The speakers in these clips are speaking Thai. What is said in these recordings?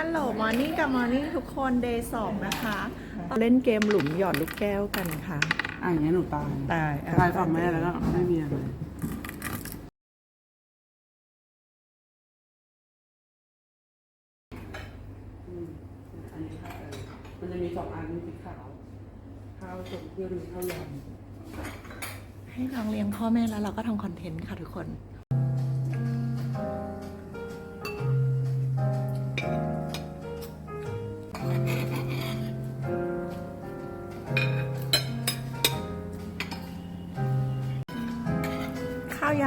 ฮัลโหลมอร์นิ่งกับมอร์นิ่งทุกคนเดย์สองนะคะ เล่นเกมหลุมหยอดลูกแก้วกันค่ะ อะอย่างเงี้ยหนูตายตายอะ ตายฝั่งแม่แล้วก็ไม่มีอะไรอืมอันนี้ข้าวอะไรมันจะมีสองอันสีขาวข้าวสุกเพื่อดูข้าวยให้น้องเลี้ยงพ่อแม่แล้วเราก็ทำคอนเทนต์ค่ะทุกคน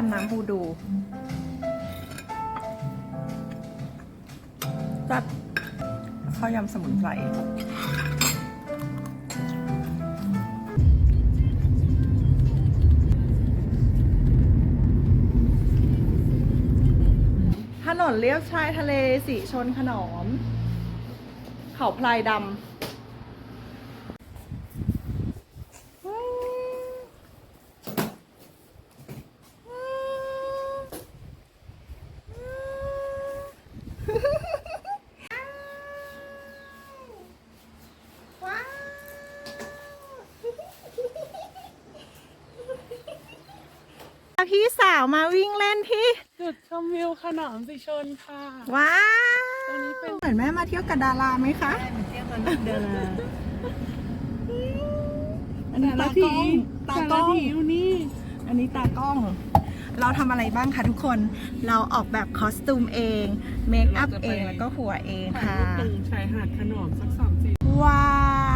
ำน้ำฮูดูจัดข้าวยำสมุนไพรถนนเลียบชายทะเลสีชนขนอม เขาพลายดำว้าว พี่สาวมาวิ่งเล่นที่ำจุดชมวิวขนอมสิชนค่ะว้าวตรงนี้เป็นเหมือนแม่มาเที่ยวกับดาราไหมคะเดินอันนี้ตากล้องตากล้องอยู่นี่ อันนี้ตากล้อง เราทำอะไรบ้างคะทุกคน เราออกแบบคอสตูมเอง เมคอัพเองแล้วก็หัวเองถ่ายค่ะรูปตรงชายหาดขนอมสักสามสี่ว้าว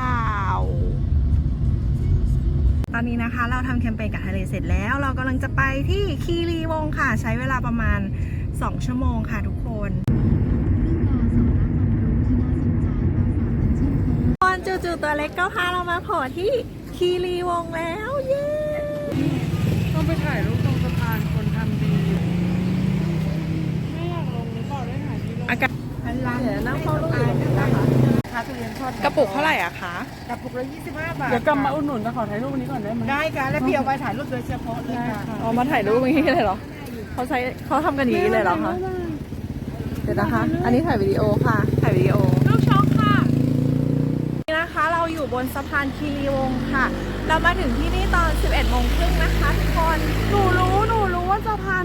ตอนนี้นะคะเราทำแคมเปญกับทะเลเสร็จแล้ว เรากำลังจะไปที่คีรีวงศ์ค่ะ ใช้เวลาประมาณ 2 ชั่วโมงค่ะทุกคนตอนจู่ๆตัวเล็กก็พาเรามาโผล่ที่คีรีวงศ์แล้ว เย้ต้องไปถ่ายรูปตรงสะพานคนทำดีไม่อยากลงหรือเปล่าได้หาที่ลงอากาศพันล้านเดี๋ยวนั่งเฝ้าลูกตาย นะคะค่าทุเรียนทอดกระปุกเท่าไหร่อะคะ กระปุกละ25 บาทเดี๋ยวกลับมาอุดหนุนแต่ขอถ่ายรูปนี้ก่อนได้ไหมได้ค่ะแล้วพี่เอาไปถ่ายรูปโดยเฉพาะเลยค่ะเอามาถ่ายรูปอย่างนี้เลยเหรอเขาใช้เขาทำกันอย่างนี้เลยเหรอคะเดี๋ยวนะคะ อันนี้ถ่ายวิดีโอค่ะ ถ่ายวิดีโอลูกช็อกค่ะ นี่นะคะเราอยู่บนสะพานคีรีวงศ์ค่ะ เรามาถึงที่นี่ตอน 11โมงครึ่งนะคะทุกคนหนูรู้หนูรู้ว่าสะพาน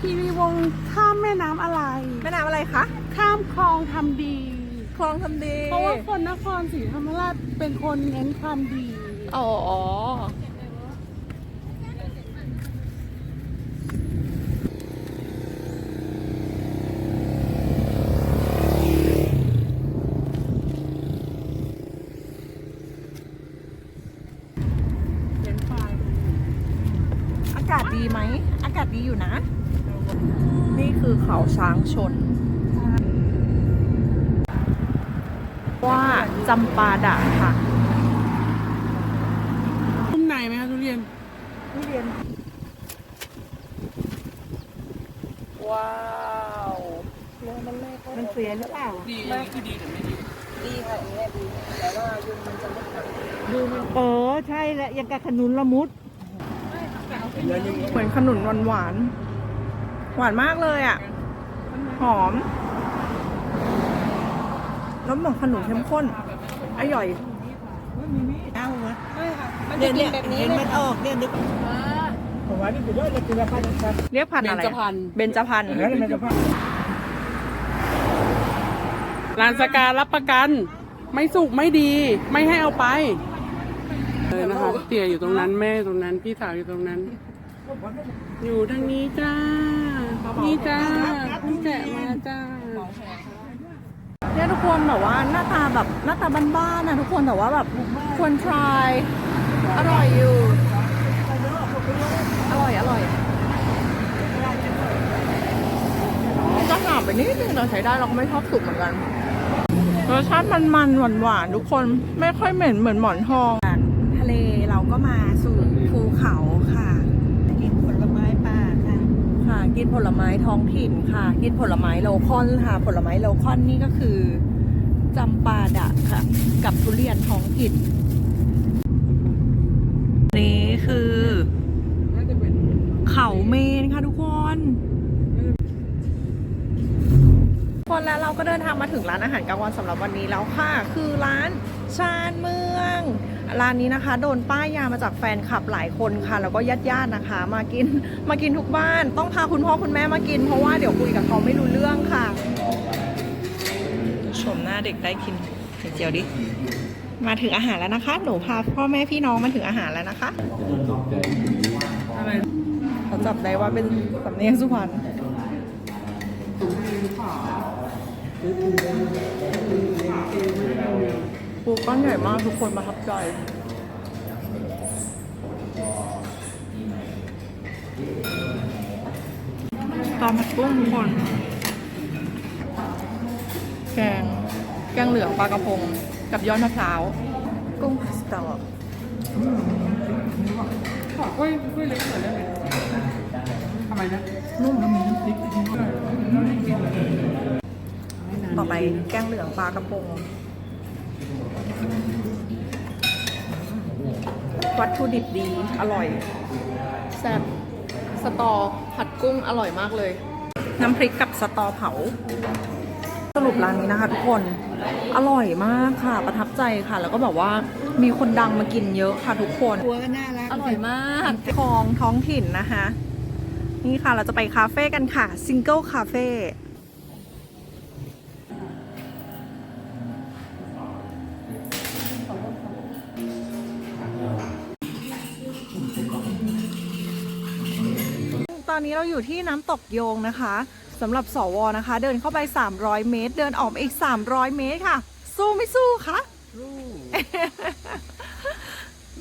คีรีวงศ์ข้ามแม่น้ำอะไร แม่น้ำอะไรคะ ข้ามคลองทำดี คลองทำดี เพราะว่าคนนครศรีธรรมราชเป็นคนเน้นความดี อ๋อเป็นฝ่ายอากาศดีไหม อากาศดีอยู่นะ นี่คือเขาช้างชน จำปาดะค่ะทุ่มในไหมคะทุเรียนทุเรียน ว้าวมันเสียหรือเปล่าดีคือดีแต่ไม่ดีดีค่ะอย่างเงี้ยดีแต่ว่ายุงมันจะไม่ดูมันเออใช่แล้วยังกับขนุนละมุดเหมือนขนุนหวานหวานๆหวานมากเลยอะ หอม แล้วเหมือนขนุนเข้มข้น อร่อย เอาเหรอเนี่ยเนี่ยเห็นมันออกเนี่ยนึกผมว่านี่คือว่าเราคือว่าพันธุ์ครับเรียกพันธุ์อะไรเบญจพรรณเบญจพรรณแล้วมันจะพันธุ์ร้านสการรับประกัน ไม่สุกไม่ดี ไม่ให้เอาไปเลยนะคะเตี่ยอยู่ตรงนั้นแม่อยู่ตรงนั้นพี่สาวอยู่ตรงนั้น อยู่ทางนี้จ้านี่จ้าพี่แกะมาจ้าเนี่ย ทุกคนแบบว่าหน้าตาแบบหน้าตาบ้านๆนะทุกคนแต่ว่าแบบควร try อร่อยอยู่ อร่อยอร่อยจะหาไปนิดนึงเราใช้ได้เราก็ไม่ชอบสุกเหมือนกันรสชาติมันมันหวานหวานๆทุกคนไม่ค่อยเหม็นเหมือนหมอนทองทะเลเราก็มาสู่ภูเขาค่ะ กินผลไม้ป่าค่ะ ค่ะ กินผลไม้ท้องถิ่นค่ะ กินผลไม้โลคอลค่ะ ผลไม้โลคอลนี่ก็คือจำปาดะค่ะ กับทุเรียนท้องถิ่นนี่คือเขาเมนค่ะทุกคนคนแล้วเราก็เดินทางมาถึงร้านอาหารกลางวันสำหรับวันนี้แล้วค่ะ คือร้านชาญเมือง ร้านนี้นะคะ โดนป้ายยามาจากแฟนคลับหลายคนค่ะ แล้วก็ญาติๆนะคะ มากินมากินทุกบ้าน ต้องพาคุณพ่อคุณแม่มากิน เพราะว่าเดี๋ยวคุยกับเขาไม่รู้เรื่องค่ะ ชมหน้าเด็กได้กินไข่เจียวดิ มาถึงอาหารแล้วนะคะ หนูพาพ่อแม่พี่น้องมาถึงอาหารแล้วนะคะอะไรเขาจับได้ว่าเป็นสำเนียงสุพรรณ ปูก้อนใหญ่มากทุกคนประทับใจตอนผัดกุ้งทุกคน แกง แกงเหลืองปลากระพง กับยอดมะพร้าว กุ้งพาสต้าขอกล้วยกล้วยเล็กหน่อยได้ไหมทำไมนะนุ่มแล้วมีน้ำพริกด้วยแล้วได้กินเลยไม่นานต่อไปแกงเหลืองปลากระพง วัตถุดิบดี อร่อย แซ่บสตอผัดกุ้งอร่อยมากเลย น้ำพริกกับสตอเผา สรุปร้านนี้นะคะทุกคน อร่อยมากค่ะ ประทับใจค่ะ แล้วก็แบบว่ามีคนดังมากินเยอะค่ะทุกคนตัวก็น่ารัก อร่อยมากของท้องถิ่นนะคะ นี่ค่ะเราจะไปคาเฟ่กันค่ะซิงเกิลคาเฟ่ ตอนนี้เราอยู่ที่น้ำตกโยงนะคะสำหรับสวนะคะ เดินเข้าไป 300 เมตร เดินออกมาอีก 300 เมตรค่ะ สู้ไม่สู้คะ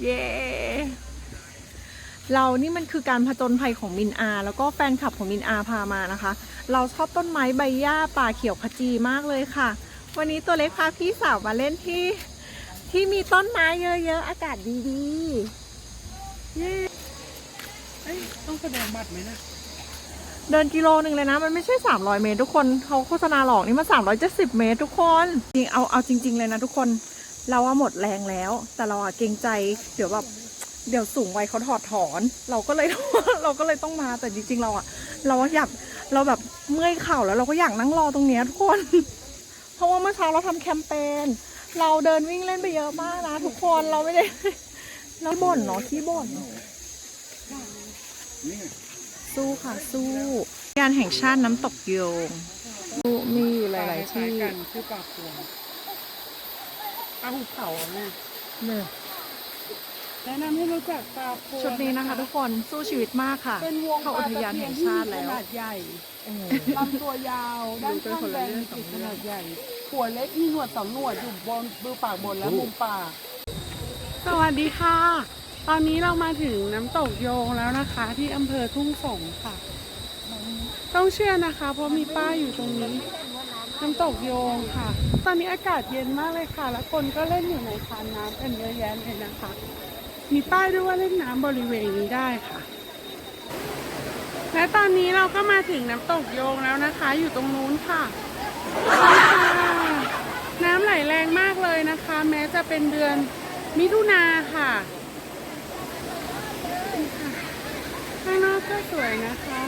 เย้เรานี่มันคือการผจญภัยของมินอา แล้วก็แฟนคลับของมินอาพามานะคะ เราชอบต้นไม้ใบหญ้าป่าเขียวขจีมากเลยค่ะ วันนี้ตัวเล็กพาพี่สาวมาเล่นที่ ที่มีต้นไม้เยอะๆ อากาศดีๆ เย้เอ้ยต้องแสดงบัตรไหมนะเดินกิโลหนึ่งเลยนะ มันไม่ใช่ 300 เมตรทุกคนเขาโฆษณาหลอกนี่มัน370 เมตรทุกคนจริงเอาเอาจริง ๆ เลยนะทุกคน เราว่าหมดแรงแล้ว แต่เราอะเกรงใจเดี๋ยวแบบเดี๋ยวสูงวัยเขาถอดถอน เราก็เลย เราก็เลยต้องมาแต่จริง ๆ เราอะเราอยากเราแบบเมื่อยเข่าแล้วเราก็อยากนั่งรอตรงเนี้ยทุกคน เพราะว่าเมื่อเช้าเราทำแคมเปญเราเดินวิ่งเล่นไปเยอะมากนะทุกคนเราไม่ได้เราบ่นเนาะที่บ่น สู้ค่ะสู้งานแห่งชาติน้ำตกโยง มีอยู่หลาย ๆ ที่กันชื่อปลาพวงปลาหุบเขาอะแม่เนี่ยแนะนำให้รู้จักปลาพวงชุดนี้นะคะ ทุกคนสู้ชีวิตมากค่ะ เป็นวงเข้าอุทยานแห่งชาติแล้วขนาดใหญ่เออลำตัวยาวด้านข้างแบนมีปีกขนาดใหญ่ หัวเล็กมีหนวดสองหนวดอยู่บนบือปากบนและมุมปาก สวัสดีค่ะ ตอนนี้เรามาถึงน้ำตกโยงแล้วนะคะ ที่อำเภอทุ่งสงค่ะ ต้องเชื่อนะคะ เพราะมีป้ายอยู่ตรงนี้ น้ำตกโยงค่ะ ตอนนี้อากาศเย็นมากเลยค่ะ แล้วคนก็เล่นอยู่ในคานน้ำกันเยอะแยะเลยนะคะ มีป้ายด้วยว่าเล่นน้ำบริเวณนี้ได้ค่ะ และตอนนี้เราก็มาถึงน้ำตกโยงแล้วนะคะ อยู่ตรงนู้นค่ะน้ำไหลแรงมากเลยนะคะ แม้จะเป็นเดือนมิถุนาค่ะนี่ค่ะ ข้างนอกก็สวยนะคะ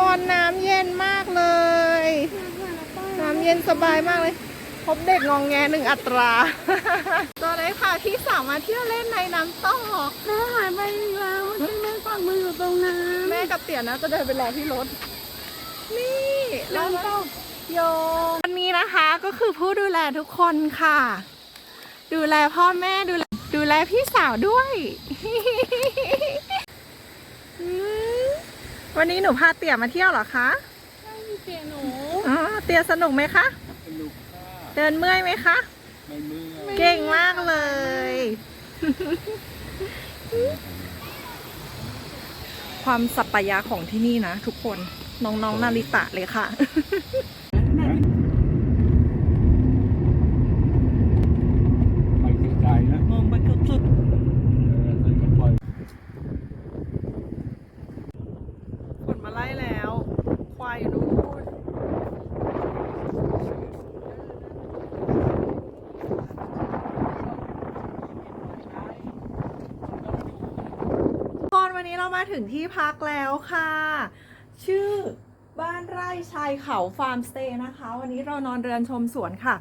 ตอนน้ำเย็นมากเลย น้ำเย็นสบายมากเลย พบเด็กงองแงหนึ่งอัตรา ตัวเลยค่ะที่สามารถเที่ยวเล่นในน้ำตกแม่หายไปอีกแล้วที่แม่ฝากมืออยู่ตรงนั้นแม่กับเตี๋ยนะจะเดินไปรอที่รถ นี่แล้วก็โยนวันนี้นะคะก็คือผู้ดูแลทุกคนค่ะ ดูแลพ่อแม่ดูแลดูแลพี่สาวด้วยอืม วันนี้หนูพาเตี๋ยมาเที่ยวเหรอคะเตียหนูอ๋อเตี๋ยสนุกไหมคะเดินเมื่อยไหมคะไม่มือเก่งมากเลยความสัปปายะของที่นี่นะทุกคนน้องๆนาริตะเลยค่ะ ไปไกลๆนะมองไปสุดๆเลยก็ปล่อย คนมาไล่แล้ว ควายอยู่นู่นตอนวันนี้เรามา ถึงที่พักแล้วค่ะ ชื่อบ้านไร่ชายเขาฟาร์มสเตย์นะคะ วันนี้เรานอนเรือนชมสวนค่ะ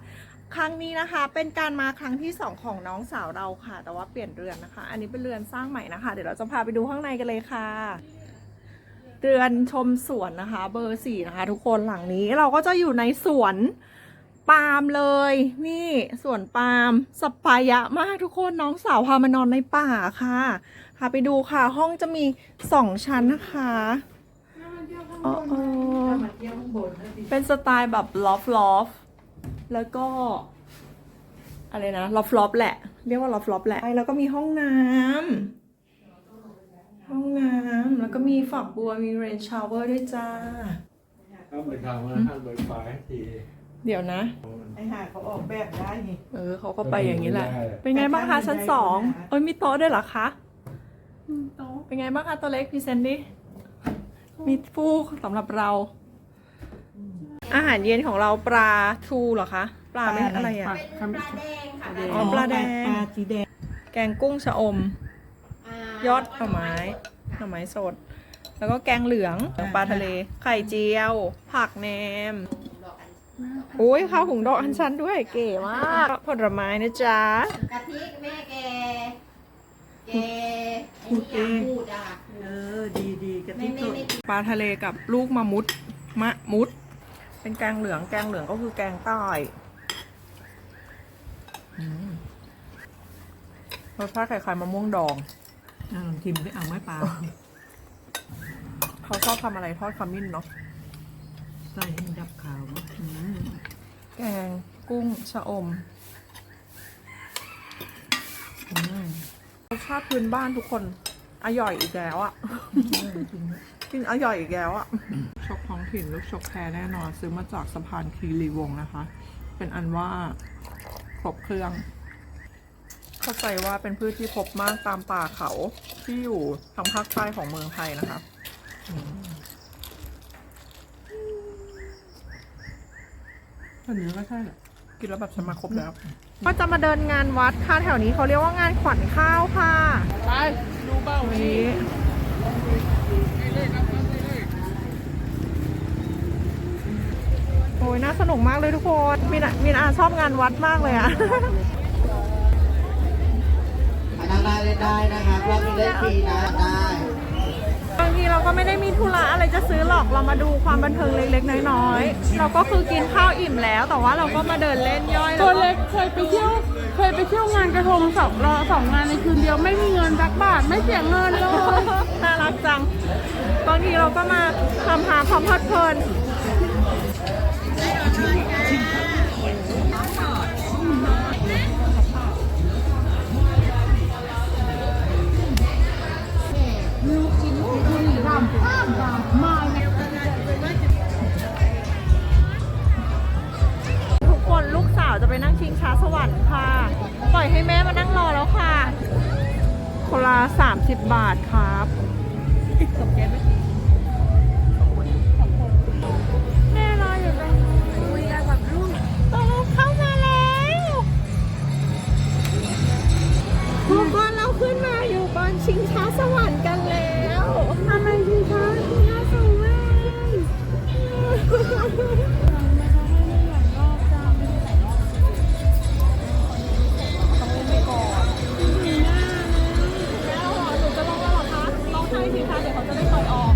ครั้งนี้นะคะเป็นการมาครั้งที่สองของน้องสาวเราค่ะ แต่ว่าเปลี่ยนเรือนนะคะ อันนี้เป็นเรือนสร้างใหม่นะคะ เดี๋ยวเราจะพาไปดูข้างในกันเลยค่ะ เรือนชมสวนนะคะ เบอร์สี่นะคะ ทุกคนหลังนี้เราก็จะอยู่ในสวนปาล์มเลย นี่สวนปาล์มสปายะมากทุกคนน้องสาวพามานอนในป่าค่ะาไปดูค่ะ ห้องจะมีสองชั้นนะคะอ๋อเออมาเที่ยวข้างบนนะดิเป็นสไตล์แบบลอฟลอฟแล้วก็ อะไรนะลอฟลอฟแหละ เรียกว่าลอฟลอฟแหละแล้วก็มีห้องน้ำห้องน้ำแล้วก็มีฝักบัวมีเรนชาวเวอร์ด้วยจ้าถ้าไปทำว่าห้ามเปิดไฟทีเดี๋ยวนะไอ้ห่าเขาออกแบบได้นี่เออเขาก็ไปอย่างนี้แหละได้เป็นไงบ้างคะชั้นสองเอ้ยมีโต๊ะด้วยเหรอคะ เป็นไงบ้างคะตัวเล็กพรีเซนต์ดิมีฟูกสำหรับเรา อาหารเย็นของเราปลาทูเหรอคะ ปลาไม่อะไรอะปลาคำอ๋อปลาแดง ปลาสีแดง แกงกุ้งชะอม ยอดหน่อไม้หน่อไม้สด แล้วก็แกงเหลืองปลาทะเล ไข่เจียว ผักแหนมโอ้ยข้าวหุงดอกอันชันด้วยเก๋มากผลไม้นะจ๊ะกะทิแม่แก แกไอ้นี่อยากพูดอะ เออ ดีดีๆกะไม่ทิสไม่ดไม่ ปลาทะเลกับลูกมะมุด มะมุด เป็นแกงเหลือง แกงเหลืองก็คือแกงใต้อืมรสชาติคล้ายๆมะม่วงดอง อ่าลองชิมไปเอาไหมปลาเขาชอบทำอะไรทอดขมิ้นเนาะ ใส่ให้มันดับขาวอืมแกงกุ้งชะอมอืมรสชาติพื้นบ้านทุกคนอร่อยอีกแล้วอะกินอร่อยอีกแล้วอะชกท้องถิ่นลูกชกแพรแน่นอน ซื้อมาจากสะพานคีรีวงศ์นะคะ เป็นอันว่าครบเครื่อง เข้าใจว่าเป็นพืชที่พบมากตามป่าเขาที่อยู่ทางภาคใต้ของเมืองไทยนะคะถ้าเนื้อก็ใช่แหละ กินแล้วแบบสมาครบแล้ว ก็จะมาเดินงานวัดค่ะแถวนี้เขาเรียกว่างานขวัญข้าวค่ะ ไปดูเบ้าวันนี้นี้โอ้ยน่าสนุกมากเลยทุกคนมินมินอาชอบงานวัดมากเลยอะนั่งได้เล่นได้นะครับรอบนี้เล่นฟรีนะได้ เราก็ไม่ได้มีธุระอะไรจะซื้อหรอกเรามาดูความบันเทิงเล็กๆน้อยๆเราก็คือกินข้าวอิ่มแล้ว แต่ว่าเราก็มาเดินเล่นย่อยตัวแวเล็กเคยไปเที่ยวเคยไปเที่ยวงานกระทงสองรอสองงานในคืนเดียวไม่มีเงินสักบาทไม่เสียเงินเลยน่ารักจังบางทีเราก็มาทำหาความเพลิดเพลิน ลองใช้สิคะเดี๋ยวเขาจะได้เปิดอออก